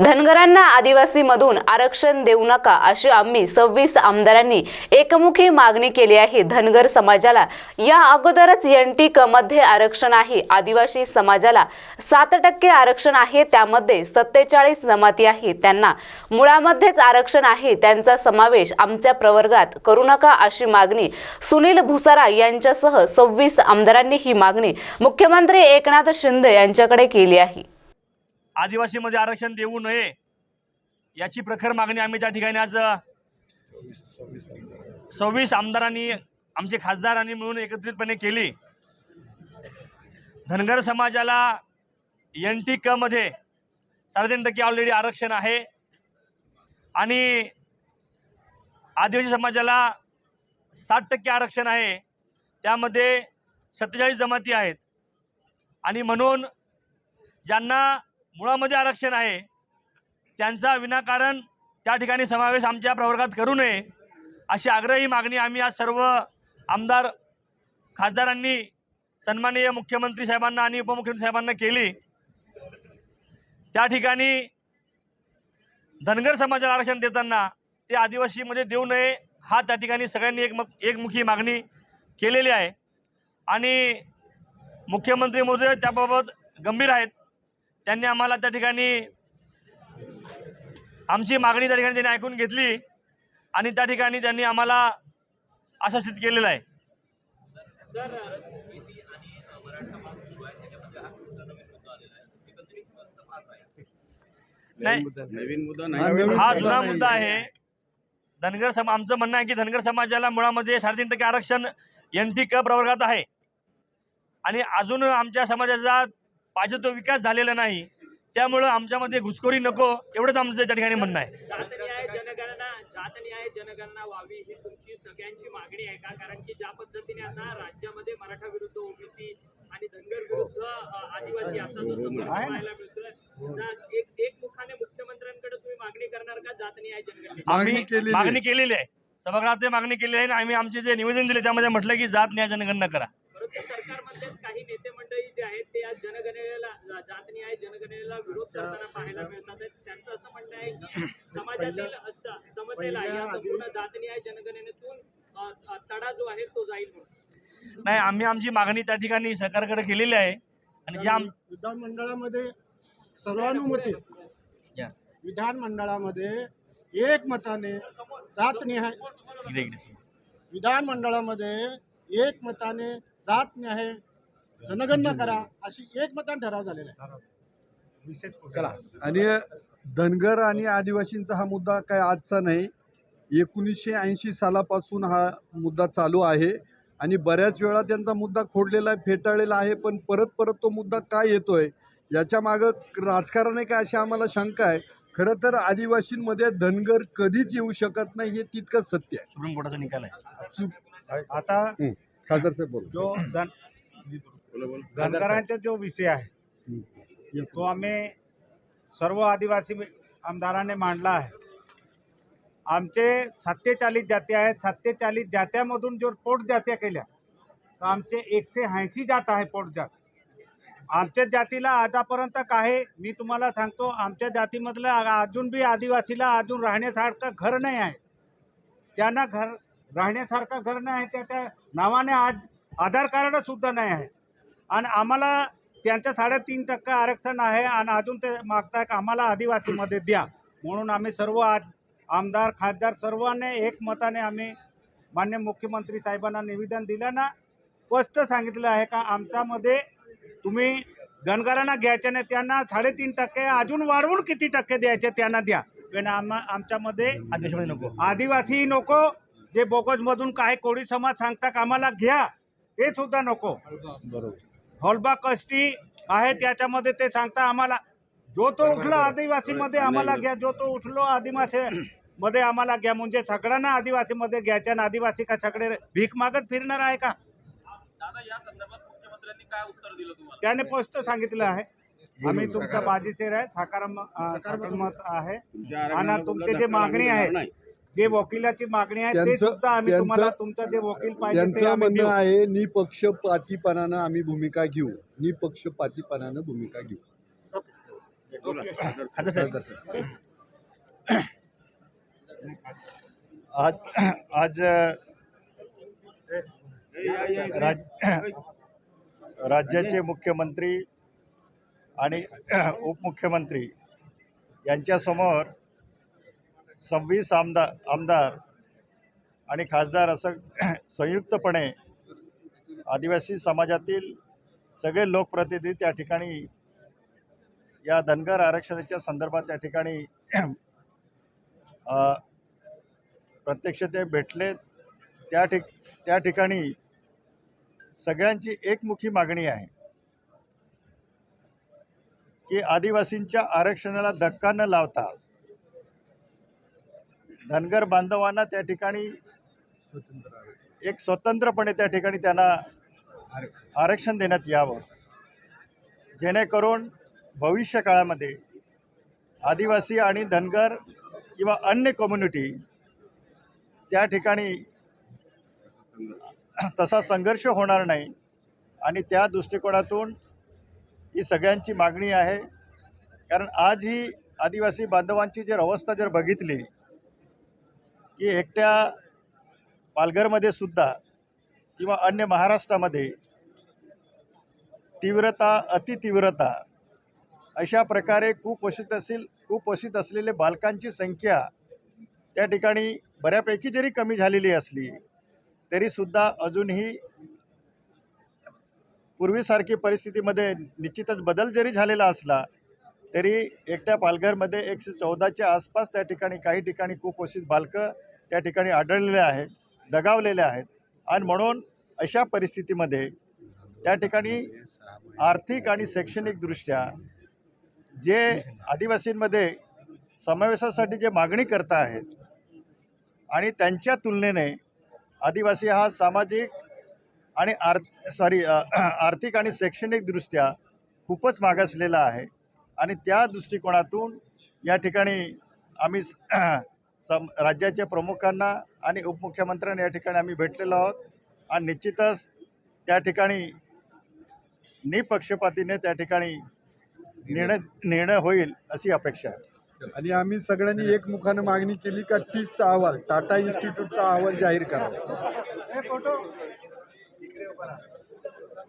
धनगरांना आदिवासीमधून आरक्षण देऊ नका अशी आम्ही सव्वीस आमदारांनी एकमुखी मागणी केली आहे. धनगर समाजाला या अगोदरच एन टी कमध्ये मध्ये आरक्षण आहे. आदिवासी समाजाला सात टक्के आरक्षण आहे. त्यामध्ये सत्तेचाळीस जमाती आहे त्यांना मुळामध्येच आरक्षण आहे. त्यांचा समावेश आमच्या प्रवर्गात करू नका अशी मागणी सुनील भुसारा यांच्यासह सव्वीस आमदारांनी ही मागणी मुख्यमंत्री एकनाथ शिंदे यांच्याकडे केली आहे. आदिवासीमध्ये आरक्षण देऊ नये याची प्रखर मागणी आम्ही त्या ठिकाणी आज सव्वीस आमदारांनी आमचे खासदारांनी मिळून एकत्रितपणे केली. धनगर समाजाला एन टी कमध्ये साडेतीन टक्के ऑलरेडी आरक्षण आहे. आणि आदिवासी समाजाला साठ टक्के आरक्षण आहे. त्यामध्ये सत्तेचाळीस जमाती आहेत. आणि म्हणून ज्यांना मुळामध्ये आरक्षण आहे. त्यांचा विनाकारण त्या ठिकाणी समावेश आमच्या प्रवर्गात करू नये अशी आग्रही मागणी आम्ही आज सर्व आमदार खासदारांनी सन्माननीय मुख्यमंत्री साहेबांना आणि उपमुख्यमंत्री साहेबांना केली. त्या ठिकाणी धनगर समाजाला आरक्षण देताना ते आदिवासीमध्ये देऊ नये हा त्या ठिकाणी सगळ्यांनी एक एकमुखी मागणी केलेली आहे. आणि मुख्यमंत्री महोदय त्याबाबत गंभीर आहेत. त्यांनी आम्हाला त्या ठिकाणी आमची मागणी त्या ठिकाणी त्यांनी ऐकून घेतली आणि त्या ठिकाणी त्यांनी आम्हाला आश्वासित केलेलं आहे. नाही. नवीन मुद्दा हा, नवीन मुद्दा जुना नाही. मुद्दा आहे. धनगर सम आमचं म्हणणं आहे की धनगर समाजाला मुळामध्ये साडेतीन टक्के आरक्षण एन टी क प्रवर्गात आहे. आणि अजून आमच्या समाजाचा पाहिजे तो विकास झालेला नाही. त्यामुळं आमच्यामध्ये घुसखोरी नको एवढंच आमचं त्या ठिकाणी म्हणणं आहे. जात न्याय जनगणना जात न्याय जनगणना व्हावी ही तुमची सगळ्यांची मागणी आहे का? कारण की ज्या पद्धतीने आता राज्यामध्ये मराठा विरुद्ध ओबीसी आणि धनगर विरुद्ध अ, आदिवासी असा जो संघर्ष पाहायला मिळतोय तर एक एक मुखाने मुख्यमंत्र्यांकडे तुम्ही मागणी करणार का जात न्याय मागणी आम्ही केलेली मागणी आहे. केलेली आहे. सभागृहात ते मागणी केलेली आहे आणि आम्ही आमचे जे निवेदन दिले त्यामध्ये म्हटलं की जात न्याय जनगणना करा. सरकारमधलेच काही नेते मंडळी जे आहेत ते आज जनगणनेला जात न्याय जनगणनेला विरोध करताना पाहायला मिळतात. त्यांचं असं म्हणणं आहे की समाजातील अस- समतेला या संपूर्ण जात न्याय जनगणनेतून तडा जो आहे तो जाईल म्हणून. नाही आम्ही आमची मागणी त्या ठिकाणी सरकारकडे केलेली आहे. आणि ज्या विधानमंडळामध्ये सर्वानुमते या, विधानमंडळामध्ये एक मताने जातनिहाय. विधानमंडळामध्ये एक मताने जातनिहाय जनगणना करा अशी एक मताने ठराव झालेला आहे. आणि धनगर आणि आदिवासींचा हा मुद्दा काय आजचा नाही एकोणीसशे ऐंशी सालापासून हा मुद्दा चालू आहे. आणि बऱ्याच वेळा त्यांचा मुद्दा खोडलेला आहे फेटाळलेला आहे पण परत परत तो मुद्दा का येतोय याच्या मागं राजकारण आहे का अशी आम्हाला शंका आहे? खरं तर आदिवासींमध्ये धनगर कधीच येऊ शकत नाही हे तितकंच सत्य आहे. सुप्रीम कोर्टाचा निकाल आहे. आता खासदार साहेब बोल. जो धन धनगरांचा जो विषय आहे तो आम्ही सर्व आदिवासी आमदारांनी मांडला आहे. आमचे सत्तेचाळीस जाती आहेत. सत्तेचाळीस जात्यामधून जो पोट जात्या केल्या तर आमचे एकशे ऐंशी जात आहे पोट जात. आमच्या जातीला आतापर्यंत काय मी तुम्हाला सांगतो आमच्या जातीमधलं अजून बी आदिवासीला अजून राहण्यासारखं घर नाही आहे. त्यांना घर राहण्यासारखं घर नाही आहे त्याच्या नावाने आज आधार कार्ड सुद्धा नाही आहे. आणि आम्हाला त्यांचं साडेतीन टक्के आरक्षण आहे आणि अजून ते मागताय की आम्हाला आदिवासीमध्ये द्या. म्हणून आम्ही सर्व आज आमदार खासदार सर्वांनी एकमताने आम्ही मान्य मुख्यमंत्री साहेबांना निवेदन दिलं ना स्पष्ट सांगितलं आहे का आमच्यामध्ये तुम्ही धनगरांना घ्यायचे नाही त्यांना साडेतीन टक्के अजून वाढवून किती टक्के द्यायचे त्यांना द्या. पण आम्हा आमच्यामध्ये आदिवासी नको जे बोगसमधून काही कोळी समाज सांगतात आम्हाला घ्या. ते सुद्धा नको. बरोबर हॉलबा कष्टी आहे त्याच्यामध्ये ते सांगता आम्हाला जो तो उठला आदिवासीमध्ये आम्हाला घ्या. जो तो उठलो आदिवासी मध्ये आम्हाला घ्या. म्हणजे सगळ्यांना आदिवासीमध्ये घ्यायच्या आणि आदिवासी का सगळे भीक मागत फिरणार आहे का? त्याने स्पष्ट सांगितलं आहे. आम्ही तुमचा बाजीशेर आहे. साकाराम अं, सकारात्मक आहे. आणि तुमचे जे मागणी आहे जे वकिलाची मागणी आहे ते त्यांचं- सुद्धा आम्ही त्यांचं- तुम्हाला तुमचं जे वकील पाहिजे ते त्यांचं आम्ही देऊ. म्हणणं आहे निपक्षपातीपणानं आम्ही भूमिका घेऊ निपक्षपातीपणानं भूमिका घेऊ. आज आज राज राज्याचे मुख्यमंत्री आणि उपमुख्यमंत्री यांच्यासमोर सव्वीस आमदार आमदार आणि खासदार असं संयुक्तपणे आदिवासी समाजातील सगळे लोकप्रतिनिधी त्या ठिकाणी या धनगर आरक्षणाच्या संदर्भात त्या ठिकाणी प्रत्यक्ष ते भेटले त्या ठिक त्या ठिकाणी सगळ्यांची एकमुखी मागणी आहे की आदिवासींच्या आरक्षणाला धक्का न लावता धनगर बांधवांना त्या ठिकाणी एक स्वतंत्रपणे त्या ठिकाणी त्यांना आरक्षण देण्यात यावं. जेणेकरून भविष्य काळामध्ये आदिवासी आणि धनगर किंवा अन्य कम्युनिटी त्या ठिकाणी तसा संघर्ष होणार नाही आणि त्या दृष्टिकोनातून ही सगळ्यांची मागणी आहे. कारण आज ही आदिवासी बांधवांची जर अवस्था जर बघितली की एकट्या पालघरमध्ये सुद्धा किंवा अन्य महाराष्ट्रामध्ये तीव्रता अतितीव्रता अशा प्रकारे कुपोषित असेल कुपोषित असलेले बालकांची संख्या त्या ठिकाणी बऱ्यापैकी जरी कमी झालेली असली तरीसुद्धा अजूनही पूर्वीसारखी परिस्थितीमध्ये निश्चितच बदल जरी झालेला असला तरी एकट्या पालघरमध्ये एकशे चौदाच्या आसपास त्या ठिकाणी काही ठिकाणी कुपोषित बालकं त्या ठिकाणी आढळलेले आहेत दगावलेल्या आहेत. आणि म्हणून अशा परिस्थितीमध्ये त्या ठिकाणी आर्थिक आणि शैक्षणिकदृष्ट्या जे आदिवासींमध्ये समावेशासाठी जे मागणी करता आहेत आणि त्यांच्या तुलनेने आदिवासी हा सामाजिक आणि आर सॉरी आर्थिक आणि शैक्षणिकदृष्ट्या खूपच मागासलेला आहे. आणि त्या दृष्टिकोनातून या ठिकाणी आम्ही सम राज्याच्या प्रमुखांना आणि उपमुख्यमंत्र्यांना या ठिकाणी आम्ही भेटलेलो आहोत. आणि निश्चितच त्या ठिकाणी निपक्षपातीने त्या ठिकाणी निर्णय निर्णय होईल अशी अपेक्षा आहे. आणि आम्ही सगळ्यांनी एकमुखानं मागणी केली का तीसचा अहवाल टाटा इन्स्टिट्यूटचा अहवाल जाहीर करा